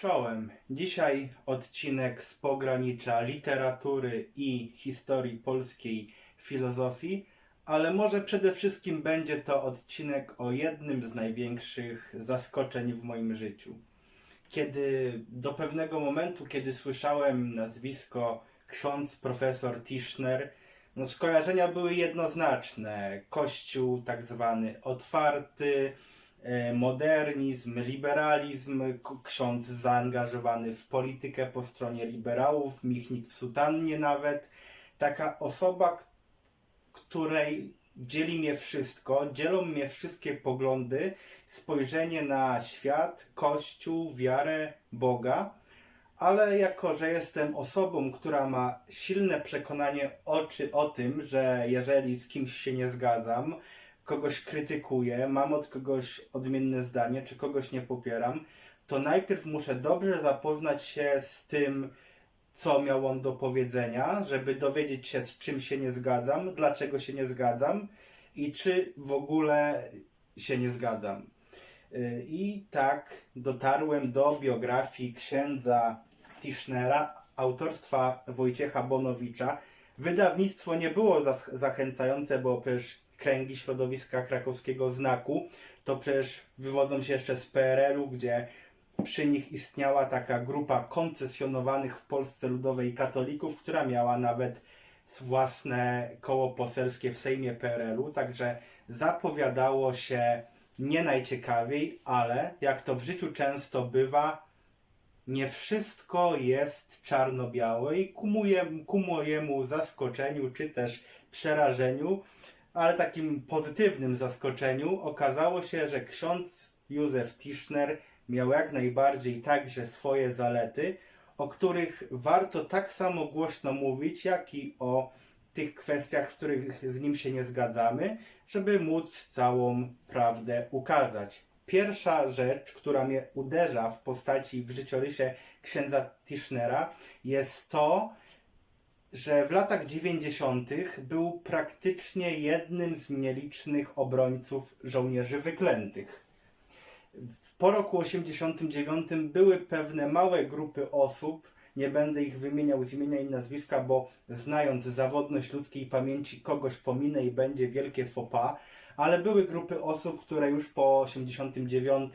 Czołem. Dzisiaj odcinek z pogranicza literatury i historii polskiej filozofii, ale może przede wszystkim będzie to odcinek o jednym z największych zaskoczeń w moim życiu. Kiedy do pewnego momentu, kiedy słyszałem nazwisko ksiądz profesor Tischner, no skojarzenia były jednoznaczne. Kościół tak zwany otwarty, modernizm, liberalizm, ksiądz zaangażowany w politykę po stronie liberałów, Michnik w sutannie nawet. Taka osoba, której dzieli mnie wszystko, dzielą mnie wszystkie poglądy, spojrzenie na świat, Kościół, wiarę, Boga. Ale jako, że jestem osobą, która ma silne przekonanie oczy o tym, że jeżeli z kimś się nie zgadzam, kogoś krytykuję, mam od kogoś odmienne zdanie, czy kogoś nie popieram, to najpierw muszę dobrze zapoznać się z tym, co miał on do powiedzenia, żeby dowiedzieć się, z czym się nie zgadzam, dlaczego się nie zgadzam i czy w ogóle się nie zgadzam. Y, I tak dotarłem do biografii księdza Tischnera, autorstwa Wojciecha Bonowicza. Wydawnictwo nie było zachęcające, bo przecież kręgi środowiska krakowskiego znaku to przecież wywodzą się jeszcze z PRL-u, gdzie przy nich istniała taka grupa koncesjonowanych w Polsce ludowej katolików, która miała nawet własne koło poselskie w Sejmie PRL-u, także zapowiadało się nie najciekawiej, ale jak to w życiu często bywa, nie wszystko jest czarno-białe i ku, moje, ku mojemu zaskoczeniu czy też przerażeniu, ale takim pozytywnym zaskoczeniu okazało się, że ksiądz Józef Tischner miał jak najbardziej także swoje zalety, o których warto tak samo głośno mówić, jak i o tych kwestiach, w których z nim się nie zgadzamy, żeby móc całą prawdę ukazać. Pierwsza rzecz, która mnie uderza w postaci w życiorysie księdza Tischnera, jest to, że w latach 90. był praktycznie jednym z nielicznych obrońców żołnierzy wyklętych. Po roku 89 były pewne małe grupy osób, nie będę ich wymieniał z imienia i nazwiska, bo znając zawodność ludzkiej pamięci, kogoś pominę i będzie wielkie faux ale były grupy osób, które już po 89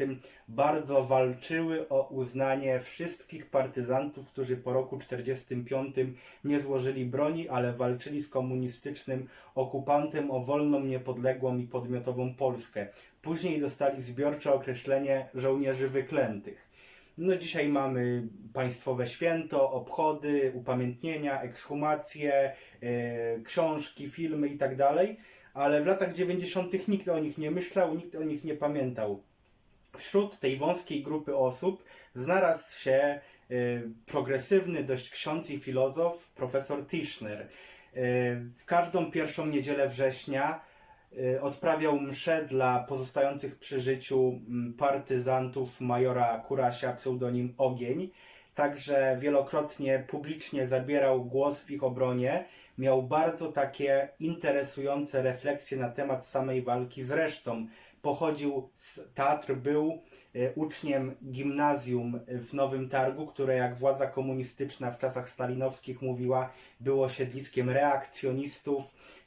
bardzo walczyły o uznanie wszystkich partyzantów, którzy po roku 45 nie złożyli broni, ale walczyli z komunistycznym okupantem o wolną, niepodległą i podmiotową Polskę. Później dostali zbiorcze określenie żołnierzy wyklętych. No dzisiaj mamy państwowe święto, obchody, upamiętnienia, ekshumacje, e, książki, filmy i tak ale w latach 90. nikt o nich nie myślał, nikt o nich nie pamiętał. Wśród tej wąskiej grupy osób znalazł się e, progresywny dość ksiądz i filozof profesor Tischner. E, w każdą pierwszą niedzielę września e, odprawiał mszę dla pozostających przy życiu mm, partyzantów majora Kurasia, pseudonim Ogień. Także wielokrotnie publicznie zabierał głos w ich obronie. Miał bardzo takie interesujące refleksje na temat samej walki. Zresztą pochodził z Tatr, był e, uczniem gimnazjum w Nowym Targu, które jak władza komunistyczna w czasach stalinowskich mówiła, było siedliskiem reakcjonistów,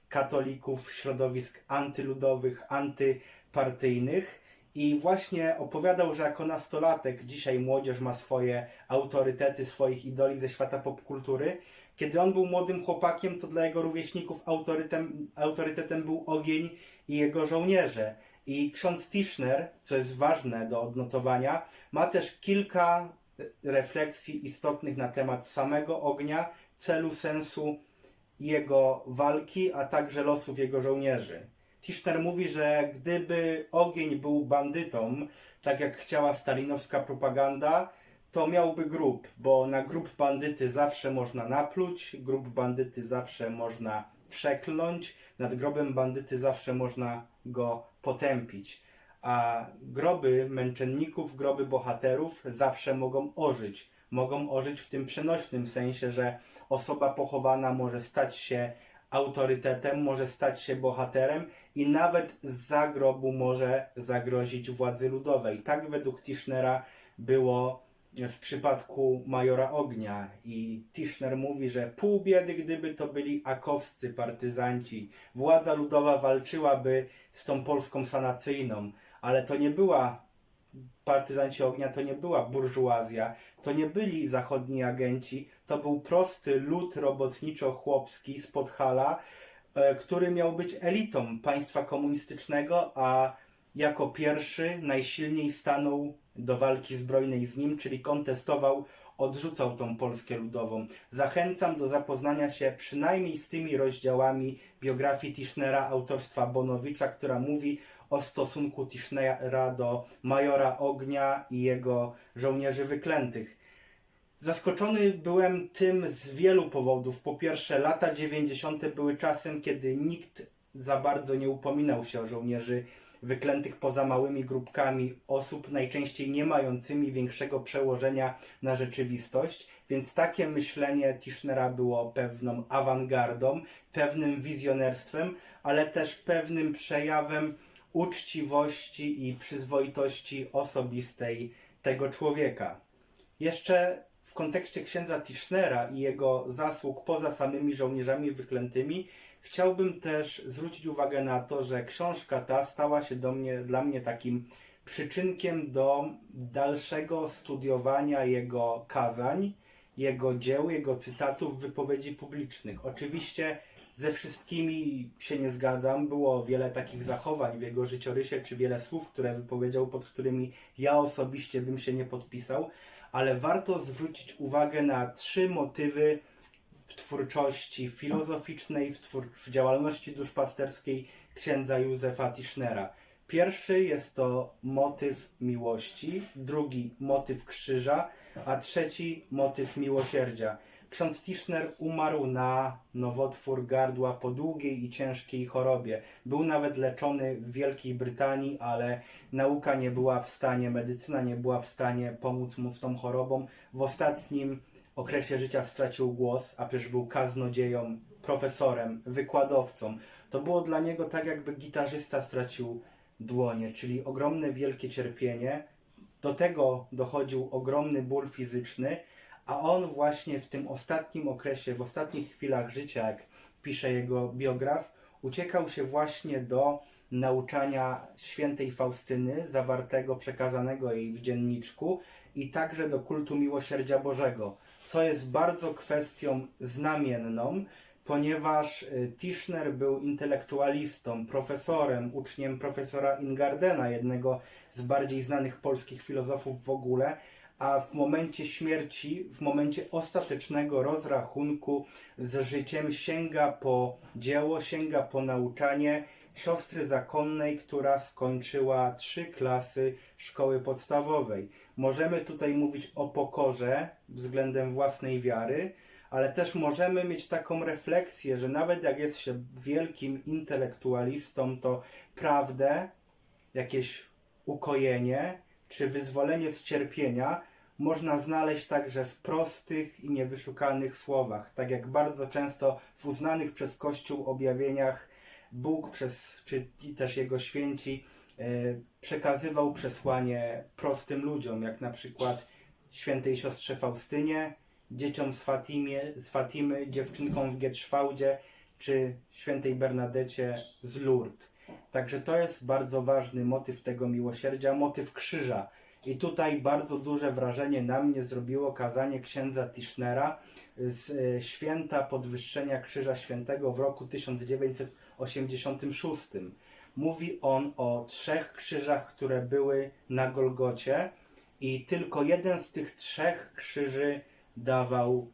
katolików, środowisk antyludowych, antypartyjnych. I właśnie opowiadał, że jako nastolatek, dzisiaj młodzież ma swoje autorytety, swoich idoli ze świata popkultury. Kiedy on był młodym chłopakiem, to dla jego rówieśników autorytetem, autorytetem był ogień i jego żołnierze. I ksiądz Tischner, co jest ważne do odnotowania, ma też kilka refleksji istotnych na temat samego ognia, celu, sensu jego walki, a także losów jego żołnierzy. Tischner mówi, że gdyby ogień był bandytą, tak jak chciała stalinowska propaganda, to miałby grób, bo na grób bandyty zawsze można napluć, grób bandyty zawsze można przekląć, nad grobem bandyty zawsze można go potępić. A groby męczenników, groby bohaterów zawsze mogą ożyć. Mogą ożyć w tym przenośnym sensie, że osoba pochowana może stać się autorytetem, może stać się bohaterem i nawet z zagrobu może zagrozić władzy ludowej. Tak według Tischnera było w przypadku Majora Ognia i Tischner mówi, że pół biedy gdyby to byli akowscy partyzanci. Władza ludowa walczyłaby z tą Polską sanacyjną, ale to nie była partyzanci ognia, to nie była burżuazja, to nie byli zachodni agenci, to był prosty lud robotniczo-chłopski z Podhala, e, który miał być elitą państwa komunistycznego, a jako pierwszy najsilniej stanął do walki zbrojnej z nim, czyli kontestował, odrzucał tą Polskę Ludową. Zachęcam do zapoznania się przynajmniej z tymi rozdziałami biografii Tischnera autorstwa Bonowicza, która mówi o stosunku Tischnera do majora ognia i jego żołnierzy wyklętych. Zaskoczony byłem tym z wielu powodów. Po pierwsze, lata 90. były czasem, kiedy nikt za bardzo nie upominał się o żołnierzy poza małymi grupkami osób, najczęściej nie mającymi większego przełożenia na rzeczywistość, więc takie myślenie Tischnera było pewną awangardą, pewnym wizjonerstwem, ale też pewnym przejawem uczciwości i przyzwoitości osobistej tego człowieka. Jeszcze w kontekście księdza Tischnera i jego zasług poza samymi żołnierzami wyklętymi, chciałbym też zwrócić uwagę na to, że książka ta stała się do mnie, dla mnie takim przyczynkiem do dalszego studiowania jego kazań, jego dzieł, jego cytatów, wypowiedzi publicznych. Oczywiście ze wszystkimi się nie zgadzam. Było wiele takich zachowań w jego życiorysie, czy wiele słów, które wypowiedział, pod którymi ja osobiście bym się nie podpisał, ale warto zwrócić uwagę na trzy motywy w twórczości filozoficznej, w, twór- w działalności duszpasterskiej księdza Józefa Tischnera. Pierwszy jest to motyw miłości, drugi motyw krzyża, a trzeci motyw miłosierdzia. Ksiądz Tischner umarł na nowotwór gardła po długiej i ciężkiej chorobie. Był nawet leczony w Wielkiej Brytanii, ale nauka nie była w stanie, medycyna nie była w stanie pomóc mu z tą chorobą. W ostatnim okresie życia stracił głos, a przecież był kaznodzieją, profesorem, wykładowcą. To było dla niego tak, jakby gitarzysta stracił dłonie, czyli ogromne, wielkie cierpienie. Do tego dochodził ogromny ból fizyczny, a on właśnie w tym ostatnim okresie, w ostatnich chwilach życia, jak pisze jego biograf, uciekał się właśnie do nauczania świętej Faustyny, zawartego, przekazanego jej w dzienniczku i także do kultu miłosierdzia Bożego, co jest bardzo kwestią znamienną, ponieważ y, Tischner był intelektualistą, profesorem, uczniem profesora Ingardena, jednego z bardziej znanych polskich filozofów w ogóle, a w momencie śmierci, w momencie ostatecznego rozrachunku z życiem sięga po dzieło, sięga po nauczanie siostry zakonnej, która skończyła trzy klasy szkoły podstawowej. Możemy tutaj mówić o pokorze względem własnej wiary, ale też możemy mieć taką refleksję, że nawet jak jest się wielkim intelektualistą, to prawdę, jakieś ukojenie czy wyzwolenie z cierpienia można znaleźć także w prostych i niewyszukanych słowach. Tak jak bardzo często w uznanych przez Kościół objawieniach Bóg przez, czy też Jego święci e, przekazywał przesłanie prostym ludziom, jak na przykład świętej siostrze Faustynie, dzieciom z, Fatimie, z Fatimy, dziewczynkom w Gietrzwałdzie, czy świętej Bernadecie z Lourdes. Także to jest bardzo ważny motyw tego miłosierdzia, motyw krzyża. I tutaj bardzo duże wrażenie na mnie zrobiło kazanie księdza Tischnera z e, święta podwyższenia Krzyża Świętego w roku 1986. Mówi on o trzech krzyżach, które były na Golgocie i tylko jeden z tych trzech krzyży dawał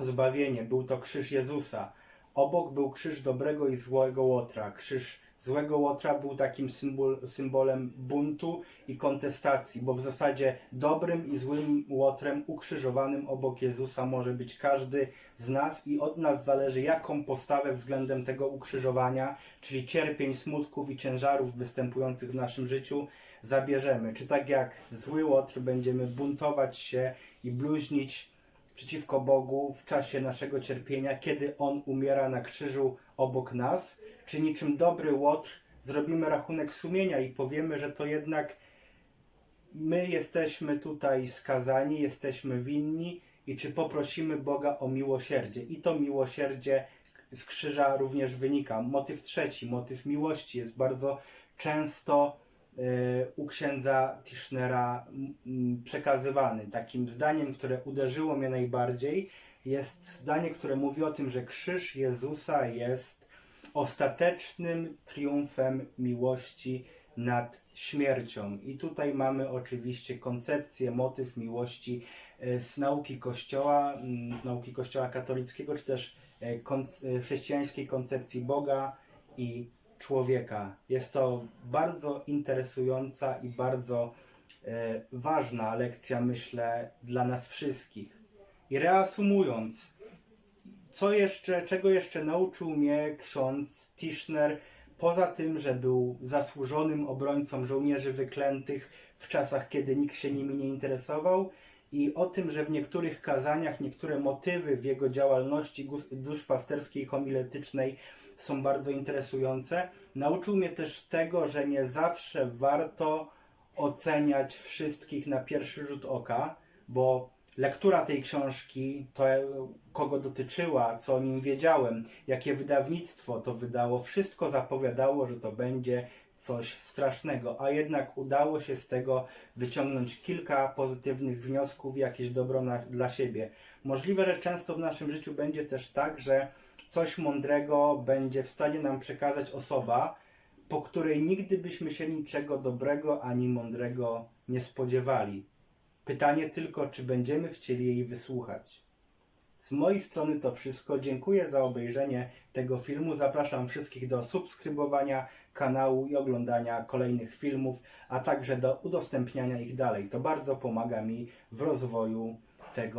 zbawienie. Był to krzyż Jezusa. Obok był krzyż dobrego i złego Łotra. Krzyż złego Łotra był takim symbol, symbolem buntu i kontestacji, bo w zasadzie dobrym i złym Łotrem ukrzyżowanym obok Jezusa może być każdy z nas i od nas zależy, jaką postawę względem tego ukrzyżowania, czyli cierpień, smutków i ciężarów występujących w naszym życiu, zabierzemy. Czy tak jak zły Łotr będziemy buntować się i bluźnić przeciwko Bogu w czasie naszego cierpienia, kiedy On umiera na krzyżu obok nas, czy niczym dobry Łotr zrobimy rachunek sumienia i powiemy, że to jednak my jesteśmy tutaj skazani, jesteśmy winni i czy poprosimy Boga o miłosierdzie. I to miłosierdzie z krzyża również wynika. Motyw trzeci, motyw miłości jest bardzo często e, u księdza Tischnera m, m, przekazywany. Takim zdaniem, które uderzyło mnie najbardziej, jest zdanie, które mówi o tym, że krzyż Jezusa jest ostatecznym triumfem miłości nad śmiercią. I tutaj mamy oczywiście koncepcję, motyw miłości e, z nauki Kościoła, mm, z nauki Kościoła katolickiego, czy też e, e, chrześcijańskiej koncepcji Boga i człowieka. Jest to bardzo interesująca i bardzo ważna lekcja, myślę, dla nas wszystkich. I reasumując, co jeszcze, czego jeszcze nauczył mnie ksiądz Tischner, poza tym, że był zasłużonym obrońcą żołnierzy wyklętych w czasach, kiedy nikt się nimi nie interesował, i o tym, że w niektórych kazaniach niektóre motywy w jego działalności duszpasterskiej, homiletycznej są bardzo interesujące. Nauczył mnie też tego, że nie zawsze warto oceniać wszystkich na pierwszy rzut oka, bo lektura tej książki, to kogo dotyczyła, co o nim wiedziałem, jakie wydawnictwo to wydało, wszystko zapowiadało, że to będzie coś strasznego, a jednak udało się z tego wyciągnąć kilka pozytywnych wniosków jakieś dobro na, dla siebie. Możliwe, że często w naszym życiu będzie też tak, że coś mądrego będzie w stanie nam przekazać osoba, po której nigdy byśmy się niczego dobrego ani mądrego nie spodziewali. Pytanie tylko, czy będziemy chcieli jej wysłuchać. Z mojej strony to wszystko. Dziękuję za obejrzenie tego filmu. Zapraszam wszystkich do subskrybowania kanału i oglądania kolejnych filmów, a także do udostępniania ich dalej. To bardzo pomaga mi w rozwoju tego